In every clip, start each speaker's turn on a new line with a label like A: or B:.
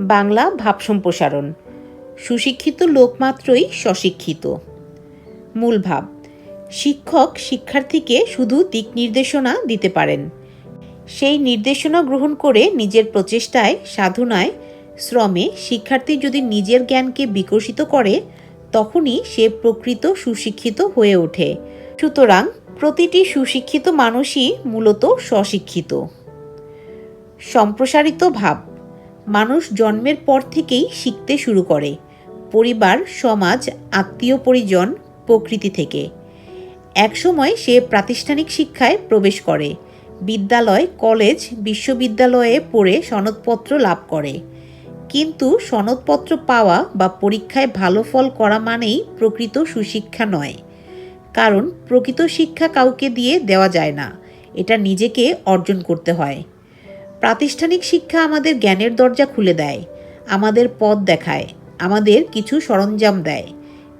A: বাংলা ভাব সম্প্রসারণ। সুশিক্ষিত লোক মাত্রই স্বশিক্ষিত। মূল ভাব, শিক্ষক শিক্ষার্থীকে শুধু দিক নির্দেশনা দিতে পারেন। সেই নির্দেশনা গ্রহণ করে নিজের প্রচেষ্টায়, সাধনায়, শ্রমে শিক্ষার্থী যদি নিজের জ্ঞানকে বিকশিত করে, তখনই সে প্রকৃত সুশিক্ষিত হয়ে ওঠে। সুতরাং প্রতিটি সুশিক্ষিত মানুষই মূলত স্বশিক্ষিত। সম্প্রসারিত ভাব মানুষ জন্মের পর থেকেই শিখতে শুরু করে। পরিবার, সমাজ, আত্মীয় পরিজন, প্রকৃতি থেকে। একসময় সে প্রাতিষ্ঠানিক শিক্ষায় প্রবেশ করে। বিদ্যালয়, কলেজ, বিশ্ববিদ্যালয়ে পড়ে সনদপত্র লাভ করে। কিন্তু সনদপত্র পাওয়া বা পরীক্ষায় ভালো ফল করা মানেই প্রকৃত সুশিক্ষা নয়। কারণ প্রকৃত শিক্ষা কাউকে দিয়ে দেওয়া যায় না। এটা নিজেকে অর্জন করতে হয়। প্রাতিষ্ঠানিক শিক্ষা আমাদের জ্ঞানের দরজা খুলে দেয়, আমাদের পথ দেখায়, আমাদের কিছু সরঞ্জাম দেয়।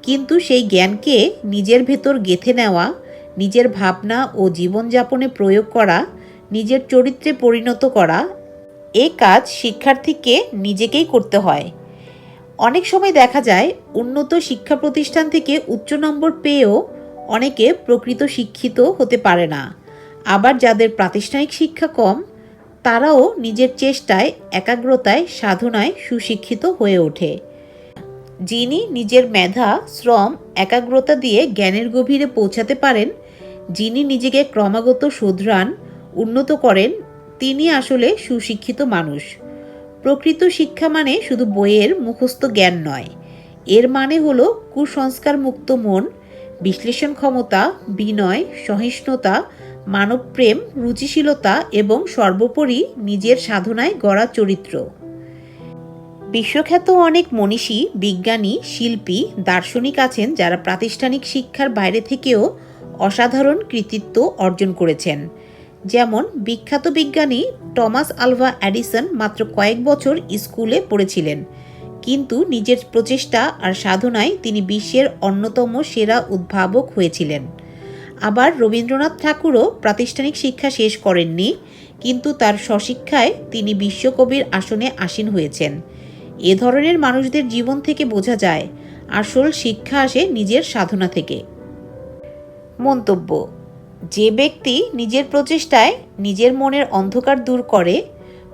A: কিন্তু সেই জ্ঞানকে নিজের ভেতর গেঁথে নেওয়া, নিজের ভাবনা ও জীবনযাপনে প্রয়োগ করা, নিজের চরিত্রে পরিণত করা, এ কাজ শিক্ষার্থীকে নিজেকেই করতে হয়। অনেক সময় দেখা যায়, উন্নত শিক্ষা প্রতিষ্ঠান থেকে উচ্চ নম্বর পেয়েও অনেকে প্রকৃত শিক্ষিত হতে পারে না। আবার যাদের প্রাতিষ্ঠানিক শিক্ষা কম তারাও নিজের চেষ্টায়, একাগ্রতায়, সাধনায় সুশিক্ষিত হয়ে ওঠে। যিনি নিজের মেধা, শ্রম, একাগ্রতা দিয়ে জ্ঞানের গভীরে পৌঁছাতে পারেন, যিনি নিজেকে ক্রমাগত শুধরান, উন্নত করেন, তিনি আসলে সুশিক্ষিত মানুষ। প্রকৃত শিক্ষা মানে শুধু বইয়ের মুখস্থ জ্ঞান নয়। এর মানে হল কুসংস্কার মুক্ত মন, বিশ্লেষণ ক্ষমতা, বিনয়, সহিষ্ণুতা মানবপ্রেম, রুচিশীলতা এবং সর্বোপরি নিজের সাধনায় গড়া চরিত্র। বিশ্বখ্যাত অনেক মনীষী, বিজ্ঞানী, শিল্পী, দার্শনিক আছেন যারা প্রাতিষ্ঠানিক শিক্ষার বাইরে থেকেও অসাধারণ কৃতিত্ব অর্জন করেছেন। যেমন বিখ্যাত বিজ্ঞানী টমাস আলভা অ্যাডিসন মাত্র কয়েক বছর স্কুলে পড়েছিলেন। কিন্তু নিজের প্রচেষ্টা আর সাধনায় তিনি বিশ্বের অন্যতম সেরা উদ্ভাবক হয়েছিলেন। আবার রবীন্দ্রনাথ ঠাকুরও প্রাতিষ্ঠানিক শিক্ষা শেষ করেননি, কিন্তু তার স্বশিক্ষায় তিনি বিশ্বকবির আসনে আসীন হয়েছেন। এ ধরনের মানুষদের জীবন থেকে বোঝা যায়, আসল শিক্ষা আসে নিজের সাধনা থেকে। মন্তব্য, যে ব্যক্তি নিজের প্রচেষ্টায় নিজের মনের অন্ধকার দূর করে,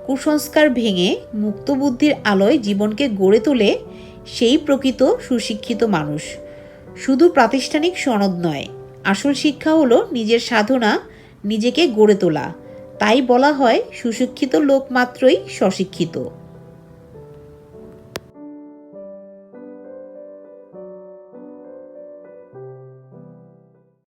A: কুসংস্কার ভেঙে মুক্তবুদ্ধির আলোয় জীবনকে গড়ে তোলে, সেই প্রকৃত সুশিক্ষিত মানুষ। শুধু প্রাতিষ্ঠানিক সনদ নয় আসল শিক্ষা হলো নিজের সাধনা, নিজেকে গড়ে তোলা। তাই বলা হয়, সুশিক্ষিত লোক মাত্রই স্বশিক্ষিত।